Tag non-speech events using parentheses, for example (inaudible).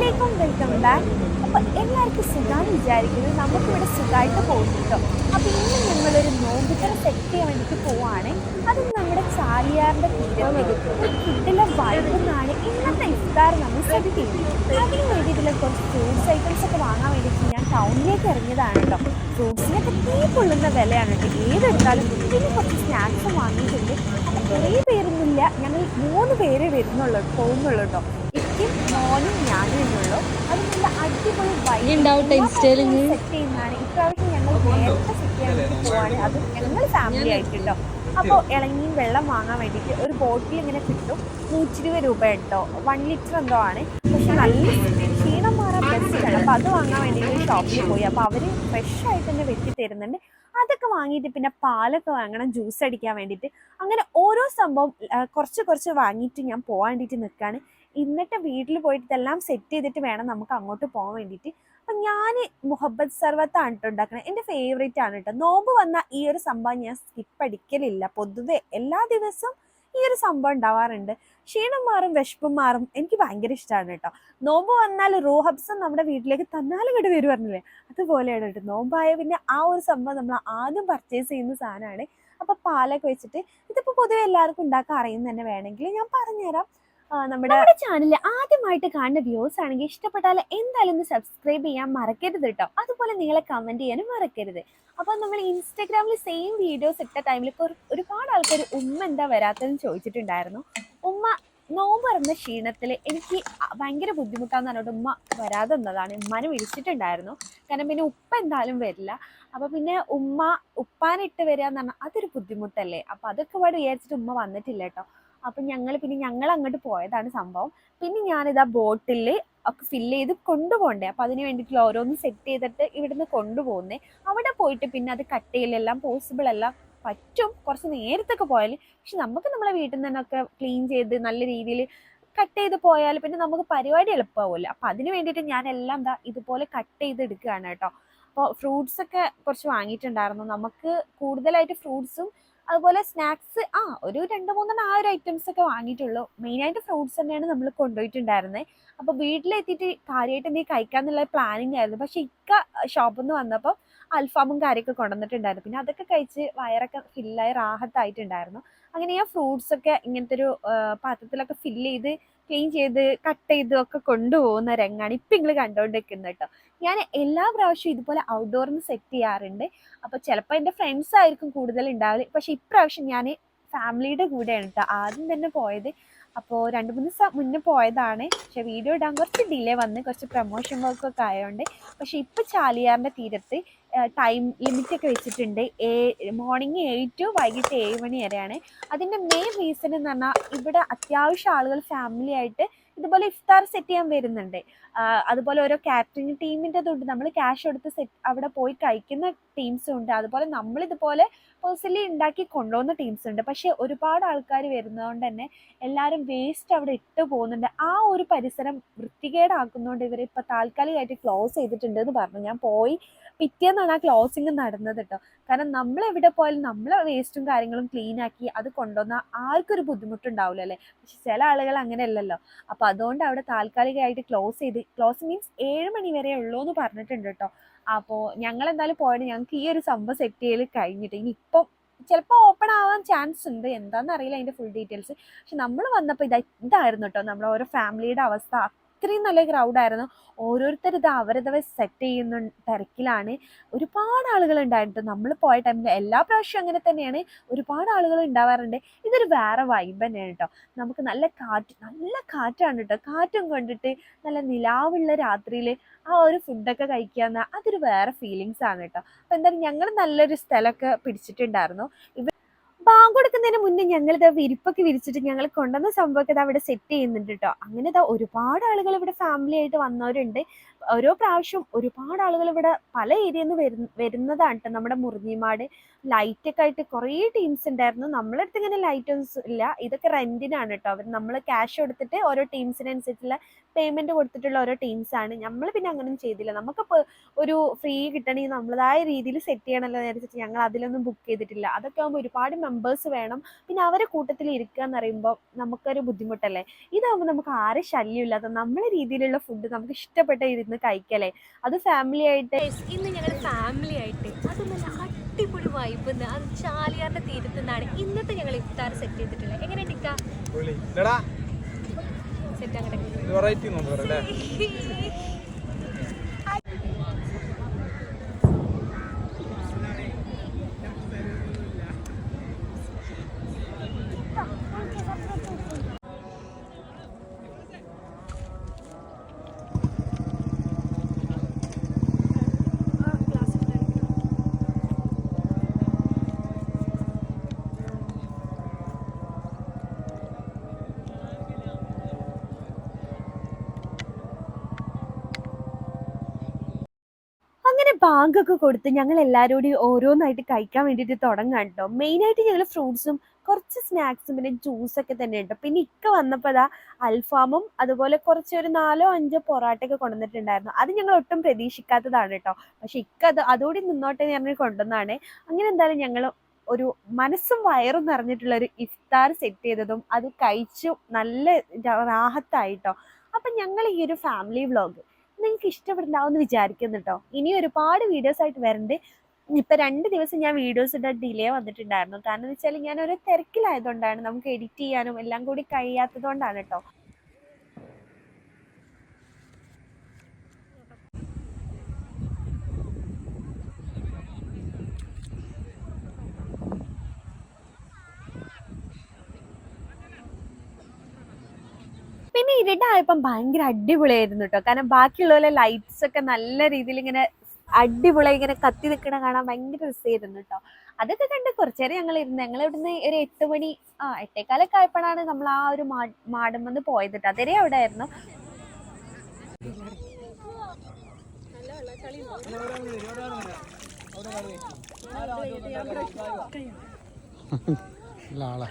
അസ്സലാമലൈക്കും welcome back. അപ്പോൾ എല്ലാവർക്കും സുഖാന്ന് വിചാരിക്കുന്നത് നമുക്കിവിടെ സുഖമായിട്ട് പോകുന്നുണ്ടോ. അപ്പോൾ ഇന്ന് ഞങ്ങളൊരു നോമ്പുതറ സെറ്റ് ചെയ്യാൻ വേണ്ടിയിട്ട് പോവാണ്. അത് നമ്മുടെ ചാലിയാറിന്റെ തീരത്ത് ഒരു കിട്ടിലെ വൈകുന്നാണ് ഇന്നത്തെ ഇഫ്താർ നമ്മൾ സെറ്റ് ചെയ്യുന്നത്. അതിന് വേണ്ടിയിട്ടുള്ള കുറച്ച് ഫ്രൂട്ട്സ് ഐറ്റംസ് ഒക്കെ വാങ്ങാൻ വേണ്ടിയിട്ട് ഞാൻ ടൗണിലേക്ക് ഇറങ്ങിയതാണ് കേട്ടോ. ഫ്രൂട്ട്സിനൊക്കെ തീ കൊള്ളുന്ന വിലയാണ് കേട്ടോ. ഏതെടുത്താലും പിന്നെ കുറച്ച് സ്നാക്സും വാങ്ങിയിട്ടുണ്ട്. അപ്പോൾ കുറേ പേരൊന്നുമില്ല. ഞങ്ങൾ മൂന്ന് പേരെ വരുന്നുള്ളൂ പോകുന്നുള്ളൂ കേട്ടോ. ഇക്കും മോനും ഞാനും എന്നുള്ളൂ അത് നല്ല അടിപൊളി. സെറ്റ് ചെയ്യുന്നതാണ്. ഇപ്രാവശ്യം ഞങ്ങൾ നേരത്തെ സെറ്റ് ചെയ്യാൻ വേണ്ടി പോവാണ്. അത് ഞങ്ങൾ ഫാമിലി ആയിട്ട് കേട്ടോ അപ്പോൾ ഇളങ്ങിയും വെള്ളം വാങ്ങാൻ വേണ്ടിയിട്ട് ഒരു ബോട്ടിൽ ഇങ്ങനെ കിട്ടും. നൂറ്റി ഇരുപത് രൂപ കേട്ടോ വൺ ലിറ്റർ എന്തോ ആണ്. പക്ഷെ നല്ല ക്ഷീണം മാറാൻ ബെസ്റ്റാണ് അപ്പോൾ അത് വാങ്ങാൻ വേണ്ടിയിട്ട് ഷോപ്പിൽ പോയി. അപ്പോൾ അവർ ഫ്രഷ് ആയിട്ട് തന്നെ വെട്ടി തരുന്നുണ്ട്. അതൊക്കെ വാങ്ങിയിട്ട് പിന്നെ പാലൊക്കെ വാങ്ങണം ജ്യൂസ് അടിക്കാൻ വേണ്ടിയിട്ട്. അങ്ങനെ ഓരോ സംഭവം കുറച്ച് കുറച്ച് വാങ്ങിയിട്ട് ഞാൻ പോകാൻ വേണ്ടിയിട്ട് നിൽക്കുകയാണ് എന്നിട്ട് വീട്ടിൽ പോയിട്ട് ഇതെല്ലാം സെറ്റ് ചെയ്തിട്ട് വേണം നമുക്ക് അങ്ങോട്ട് പോകാൻ വേണ്ടിയിട്ട്. അപ്പം ഞാൻ മുഹബത്ത് സർവത്താണ് കേട്ടോ ഉണ്ടാക്കുന്നത് എന്റെ ഫേവറേറ്റ് ആണ് കേട്ടോ നോമ്പ് വന്ന ഈ ഒരു സംഭവം ഞാൻ സ്കിപ്പ് അടിക്കലില്ല. പൊതുവെ എല്ലാ ദിവസവും ഈ ഒരു സംഭവം ഉണ്ടാവാറുണ്ട് ക്ഷീണം മാറും വിശപ്പും മാറും. എനിക്ക് ഭയങ്കര ഇഷ്ടമാണ് കേട്ടോ നോമ്പ് വന്നാൽ റോഹബ്സം നമ്മുടെ വീട്ടിലേക്ക് തന്നാലും ഇങ്ങോട്ട് വരും പറഞ്ഞില്ലേ? അതുപോലെയാണ് കേട്ടോ നോമ്പായ പിന്നെ ആ ഒരു സംഭവം നമ്മൾ ആദ്യം പർച്ചേസ് ചെയ്യുന്ന സാധനമാണ്. അപ്പോൾ പാലൊക്കെ വെച്ചിട്ട് ഇതിപ്പോൾ പൊതുവെ എല്ലാവർക്കും ഉണ്ടാക്കാൻ അറിയുന്ന തന്നെ വേണമെങ്കിൽ ഞാൻ പറഞ്ഞുതരാം. നമ്മുടെ ചാനലിൽ ആദ്യമായിട്ട് കാണുന്ന വ്യൂസ് ആണെങ്കിൽ ഇഷ്ടപ്പെട്ടാൽ എന്തായാലും ഒന്ന് സബ്സ്ക്രൈബ് ചെയ്യാൻ മറക്കരുത് കേട്ടോ അതുപോലെ നിങ്ങളെ കമന്റ് ചെയ്യാനും മറക്കരുത്. അപ്പോൾ നമ്മൾ ഇൻസ്റ്റാഗ്രാമിൽ സെയിം വീഡിയോസ് ഇട്ട ടൈമിൽ ഒരുപാട് ആൾക്കാർ ഉമ്മ എന്താ വരാത്തതെന്ന് ചോദിച്ചിട്ടുണ്ടായിരുന്നു. ഉമ്മ നോമ്പ് പറഞ്ഞ ക്ഷീണത്തിൽ എനിക്ക് ഭയങ്കര ബുദ്ധിമുട്ടാന്ന് പറഞ്ഞിട്ട് ഉമ്മ വരാതെ എന്നതാണ് ഉമ്മാനെ വിളിച്ചിട്ടുണ്ടായിരുന്നു. കാരണം പിന്നെ ഉപ്പ എന്തായാലും വരില്ല. അപ്പൊ പിന്നെ ഉമ്മ ഉപ്പാനിട്ട് വരിക എന്ന് പറഞ്ഞാൽ അതൊരു ബുദ്ധിമുട്ടല്ലേ? അപ്പൊ അതൊക്കെ പാട് വിചാരിച്ചിട്ട് ഉമ്മ വന്നിട്ടില്ല കേട്ടോ അപ്പൊ ഞങ്ങൾ പിന്നെ ഞങ്ങൾ അങ്ങോട്ട് പോയതാണ് സംഭവം. പിന്നെ ഞാനിതാ ബോട്ടിൽ ഒക്കെ ഫില്ല് ചെയ്ത് കൊണ്ടുപോകണ്ടേ. അപ്പൊ അതിന് വേണ്ടിയിട്ടുള്ള ഓരോന്ന് സെറ്റ് ചെയ്തിട്ട് ഇവിടുന്ന് കൊണ്ടുപോകുന്നേ. അവിടെ പോയിട്ട് പിന്നെ അത് കട്ട് ചെയ്യലെല്ലാം പോസിബിൾ അല്ല. പറ്റും. കുറച്ച് നേരത്തൊക്കെ പോയാൽ പക്ഷെ നമുക്ക് നമ്മളെ വീട്ടിൽ നിന്ന് തന്നെ ക്ലീൻ ചെയ്ത് നല്ല രീതിയിൽ കട്ട് ചെയ്ത് പോയാൽ പിന്നെ നമുക്ക് പരിപാടി എളുപ്പമാവുമല്ലോ അപ്പൊ അതിന് വേണ്ടിയിട്ട് ഞാൻ എല്ലാം എന്താ ഇതുപോലെ കട്ട് ചെയ്ത് എടുക്കുകയാണ് കേട്ടോ. അപ്പോൾ ഫ്രൂട്ട്സ് ഒക്കെ കുറച്ച് വാങ്ങിയിട്ടുണ്ടായിരുന്നു. നമുക്ക് കൂടുതലായിട്ട് ഫ്രൂട്ട്സും അതുപോലെ സ്നാക്സ് ആ ഒരു രണ്ട് മൂന്നെണ്ണം ആ ഒരു ഐറ്റംസ് ഒക്കെ വാങ്ങിയിട്ടുള്ളൂ. മെയിനായിട്ട് ഫ്രൂട്ട്സ് തന്നെയാണ് നമ്മൾ കൊണ്ടുപോയിട്ടുണ്ടായിരുന്നത് അപ്പോൾ വീട്ടിലെത്തിയിട്ട് കാര്യമായിട്ട് എന്തെങ്കിലും കഴിക്കാന്നുള്ള പ്ലാനിങ് ആയിരുന്നു. പക്ഷെ ഇക്ക ഷോപ്പിൽ നിന്ന് വന്നപ്പോൾ അൽഫാമും കാര്യമൊക്കെ കൊണ്ടുവന്നിട്ടുണ്ടായിരുന്നു. പിന്നെ അതൊക്കെ കഴിച്ച് വയറൊക്കെ ഫില്ലായി റാഹത്തായിട്ടുണ്ടായിരുന്നു. അങ്ങനെ ഞാൻ ഫ്രൂട്ട്സ് ഒക്കെ ഇങ്ങനത്തെ ഒരു പാത്രത്തിലൊക്കെ ഫില്ല് ചെയ്ത് ക്ലീൻ ചെയ്ത് കട്ട് ചെയ്ത് ഒക്കെ കൊണ്ടുപോകുന്ന രംഗാണ് ഇപ്പം നിങ്ങൾ കണ്ടുകൊണ്ടിരിക്കുന്നത് കേട്ടോ ഞാൻ എല്ലാ പ്രാവശ്യവും ഇതുപോലെ ഔട്ട്ഡോറിന് സെറ്റ് ചെയ്യാറുണ്ട്. അപ്പോൾ ചിലപ്പോൾ എന്റെ ഫ്രണ്ട്സ് ആയിരിക്കും കൂടുതൽ ഉണ്ടാവില്ല പക്ഷേ ഇപ്രാവശ്യം ഞാൻ ഫാമിലിയുടെ കൂടെയാണ് കേട്ടോ ആദ്യം തന്നെ പോയത്. അപ്പോൾ രണ്ട് മൂന്ന് ദിവസം മുന്നേ പോയതാണ്. പക്ഷേ വീഡിയോ ഇടാൻ കുറച്ച് ഡിലേ വന്ന് കുറച്ച് പ്രൊമോഷൻ വർക്കൊക്കെ ആയതുകൊണ്ട് പക്ഷേ ഇപ്പോൾ ചാലിയാറിന്റെ തീരത്ത് ടൈം ലിമിറ്റ് ഒക്കെ വെച്ചിട്ടുണ്ട്. ഏ മോർണിംഗ് ഏഴ് ടു വൈകിട്ട് ഏഴ് മണി വരെയാണ്. അതിന്റെ മെയിൻ റീസൺ എന്ന് പറഞ്ഞാൽ ഇവിടെ അത്യാവശ്യം ആളുകൾ ഫാമിലി ആയിട്ട് ഇതുപോലെ ഇഫ്താർ സെറ്റ് ചെയ്യാൻ വരുന്നുണ്ട്. അതുപോലെ ഓരോ കാറ്ററിംഗ് ടീമിന്റെ ടീമിന്റെതുണ്ട് നമ്മൾ ക്യാഷ് എടുത്ത് സെറ്റ് അവിടെ പോയി കഴിക്കുന്ന ടീംസും ഉണ്ട്. അതുപോലെ നമ്മൾ ഇതുപോലെ പേഴ്സണലി ഉണ്ടാക്കി കൊണ്ടുപോകുന്ന ടീംസ് ഉണ്ട്. പക്ഷേ ഒരുപാട് ആൾക്കാർ വരുന്നതുകൊണ്ട് തന്നെ എല്ലാവരും വേസ്റ്റ് അവിടെ ഇട്ട് പോകുന്നുണ്ട്. ആ ഒരു പരിസരം വൃത്തികേടാക്കുന്നതുകൊണ്ട് ഇവർ ഇപ്പോൾ താൽക്കാലികമായിട്ട് ക്ലോസ് ചെയ്തിട്ടുണ്ട് എന്ന് പറഞ്ഞു. ഞാൻ പോയി പിറ്റേന്നാണ് ആ ക്ലോസിങ് നടന്നത് കേട്ടോ. കാരണം നമ്മൾ എവിടെ പോയാലും നമ്മളെ വേസ്റ്റും കാര്യങ്ങളും ക്ലീൻ ആക്കി അത് കൊണ്ടുവന്നാൽ ആർക്കൊരു ബുദ്ധിമുട്ടുണ്ടാവില്ല അല്ലേ? പക്ഷെ ചില ആളുകൾ അങ്ങനെയല്ലല്ലോ. അപ്പോൾ അതുകൊണ്ട് അവിടെ താൽക്കാലികമായിട്ട് ക്ലോസ് ചെയ്ത് ക്ലോസ് മീൻസ് ഏഴ് മണി വരെ ഉള്ളൂ എന്ന് പറഞ്ഞിട്ടുണ്ട് കേട്ടോ. അപ്പോൾ ഞങ്ങൾ എന്തായാലും പോയത് ഞങ്ങൾക്ക് ഈ ഒരു സംഭവം സെറ്റ് ചെയ്യൽ കഴിഞ്ഞിട്ട് ഇനി ഇപ്പം ചിലപ്പോൾ ഓപ്പൺ ആവാൻ ചാൻസ് ഉണ്ട്. എന്താണെന്ന് അറിയില്ല അതിന്റെ ഫുൾ ഡീറ്റെയിൽസ് പക്ഷെ നമ്മൾ വന്നപ്പോൾ ഇതാ ഇതായിരുന്നു കേട്ടോ നമ്മളെ ഓരോ ഫാമിലിയുടെ അവസ്ഥ. അത്രയും നല്ല ക്രൗഡായിരുന്നു ഓരോരുത്തർ ഇത് അവരതവ സെറ്റ് ചെയ്യുന്ന തിരക്കിലാണ്. ഒരുപാട് ആളുകൾ ഉണ്ടായിരുന്നു നമ്മൾ പോയ ടൈമിൽ എല്ലാ പ്രാവശ്യവും അങ്ങനെ തന്നെയാണ്. ഒരുപാട് ആളുകൾ ഉണ്ടാവാറുണ്ട്. ഇതൊരു വേറെ വൈബ് തന്നെയാണ് കേട്ടോ നമുക്ക് നല്ല കാറ്റ് നല്ല കാറ്റാണ് കേട്ടോ കാറ്റും കണ്ടിട്ട് നല്ല നിലാവുള്ള രാത്രിയിൽ ആ ഒരു ഫുഡൊക്കെ കഴിക്കാന്ന് അതൊരു വേറെ ഫീലിങ്സ് ആണ് കേട്ടോ അപ്പോൾ എന്തായാലും ഞങ്ങൾ നല്ലൊരു സ്ഥലമൊക്കെ പിടിച്ചിട്ടുണ്ടായിരുന്നു. ഇവ കൊടുക്കുന്നതിന് മുന്നേ ഞങ്ങൾ ഇതാ വിരിപ്പൊക്കെ വിരിച്ചിട്ട് ഞങ്ങൾ കൊണ്ടുവന്ന സംഭവമൊക്കെ അവിടെ സെറ്റ് ചെയ്യുന്നുണ്ട് കേട്ടോ അങ്ങനെ ഇതാ ഒരുപാട് ആളുകൾ ഇവിടെ ഫാമിലി ആയിട്ട് വന്നവരുണ്ട്. ഓരോ പ്രാവശ്യം ഒരുപാട് ആളുകൾ ഇവിടെ പല ഏരിയയിൽ നിന്ന് വരുന്ന വരുന്നതാണ് കേട്ടോ നമ്മുടെ മുറിഞ്ഞിമാട് ലൈറ്റ് ഒക്കെ ആയിട്ട് കുറേ ടീംസ് ഉണ്ടായിരുന്നു നമ്മളെ അടുത്ത് ഇങ്ങനെ ലൈറ്റ് ഒന്നും ഇല്ല. ഇതൊക്കെ റെന്റിനാണ് കേട്ടോ അവർ നമ്മൾ ക്യാഷ് കൊടുത്തിട്ട് ഓരോ ടീംസിനനുസരിച്ചുള്ള പേയ്മെന്റ് കൊടുത്തിട്ടുള്ള ഓരോ ടീംസ് ആണ്. നമ്മൾ പിന്നെ അങ്ങനെ ചെയ്തില്ല. നമുക്ക് ഒരു ഫ്രീ കിട്ടണമെങ്കിൽ നമ്മളതായ രീതിയിൽ സെറ്റ് ചെയ്യണമല്ലോ വിചാരിച്ചിട്ട് ഞങ്ങൾ അതിലൊന്നും ബുക്ക് ചെയ്തിട്ടില്ല. അതൊക്കെ ആകുമ്പോൾ ഒരുപാട് മെമ്പേഴ്സ് വേണം. പിന്നെ അവരെ കൂട്ടത്തിൽ ഇരിക്കുക എന്ന് പറയുമ്പോൾ നമുക്കൊരു ബുദ്ധിമുട്ടല്ലേ? ഇതാകുമ്പോൾ നമുക്ക് ആരും ശല്യമില്ലാതെ നമ്മളെ രീതിയിലുള്ള ഫുഡ് നമുക്ക് ഇഷ്ടപ്പെട്ട ഇരുന്ന് കഴിക്കല്ലേ? അത് ഫാമിലി ആയിട്ട് ഇന്ന് ഞങ്ങൾ ഫാമിലി ആയിട്ട്. അത് നല്ല അടിപൊളി വൈബ് അത് ചാലിയാറിന്റെ തീരത്ത് നിന്നാണ് ഇന്നത്തെ ഞങ്ങൾ ഇഫ്താർ സെറ്റ് ചെയ്തിട്ടുള്ളത്. എങ്ങനെ സെറ്റ് അങ്ങനെ ബാങ്കൊക്കെ കൊടുത്ത് ഞങ്ങൾ എല്ലാവരും കൂടി ഓരോന്നായിട്ട് കഴിക്കാൻ വേണ്ടിയിട്ട് തുടങ്ങാം കേട്ടോ മെയിനായിട്ട് ഞങ്ങൾ ഫ്രൂട്ട്സും കുറച്ച് സ്നാക്സും പിന്നെ ജ്യൂസൊക്കെ തന്നെ ഉണ്ട് പിന്നെ ഇക്ക വന്നപ്പോൾ അതാ അൽഫാമും അതുപോലെ കുറച്ച് ഒരു നാലോ അഞ്ചോ പൊറാട്ടയൊക്കെ കൊണ്ടുവന്നിട്ടുണ്ടായിരുന്നു. അത് ഞങ്ങൾ ഒട്ടും പ്രതീക്ഷിക്കാത്തതാണ് കേട്ടോ. പക്ഷെ ഇക്ക അത് അതോടെ നിന്നോട്ടെ എന്ന് പറഞ്ഞ് കൊണ്ടുവന്നതാണ് അങ്ങനെ എന്തായാലും ഞങ്ങൾ ഒരു മനസ്സും വയറും നിറഞ്ഞിട്ടുള്ള ഒരു ഇഫ്താർ സെറ്റ് ചെയ്തതും അത് കഴിച്ചു നല്ല റാഹത്തായിട്ടോ അപ്പം ഞങ്ങൾ ഈ ഒരു ഫാമിലി വ്ളോഗ് നിങ്ങൾക്ക് ഇഷ്ടപ്പെടുന്നുണ്ടാവും എന്ന് വിചാരിക്കുന്നു കേട്ടോ ഇനി ഒരുപാട് വീഡിയോസ് ആയിട്ട് വരണ്ട്. ഇപ്പൊ രണ്ട് ദിവസം ഞാൻ വീഡിയോസ് ഇടാൻ ഡിലേ വന്നിട്ടുണ്ടായിരുന്നു. കാരണം എന്ന് വെച്ചാൽ ഞാൻ ഒരു തിരക്കിലായതുകൊണ്ടാണ് നമുക്ക് എഡിറ്റ് ചെയ്യാനും എല്ലാം കൂടി കഴിയാത്തത് കൊണ്ടാണ് കേട്ടോ പിന്നെ ഇരുട്ടായപ്പം ഭയങ്കര അടിപൊളിയായിരുന്നു കേട്ടോ കാരണം ബാക്കിയുള്ള ലൈറ്റ്സ് ഒക്കെ നല്ല രീതിയിൽ ഇങ്ങനെ അടിപൊളി ഇങ്ങനെ കത്തി നിൽക്കണ കാണാൻ ഭയങ്കര രസമായിരുന്നു കേട്ടോ അതൊക്കെ കണ്ട് കുറച്ചു നേരം ഞങ്ങൾ ഇരുന്ന് ഞങ്ങൾ ഇവിടുന്ന് ഒരു എട്ട് മണി ആ എട്ടേക്കാലൊക്കെ ആയപ്പോഴാണ് നമ്മൾ ആ ഒരു മാടം വന്ന് പോയത് കേട്ടോ അതേ അവിടെ ആയിരുന്നു (laughs) ആളെ.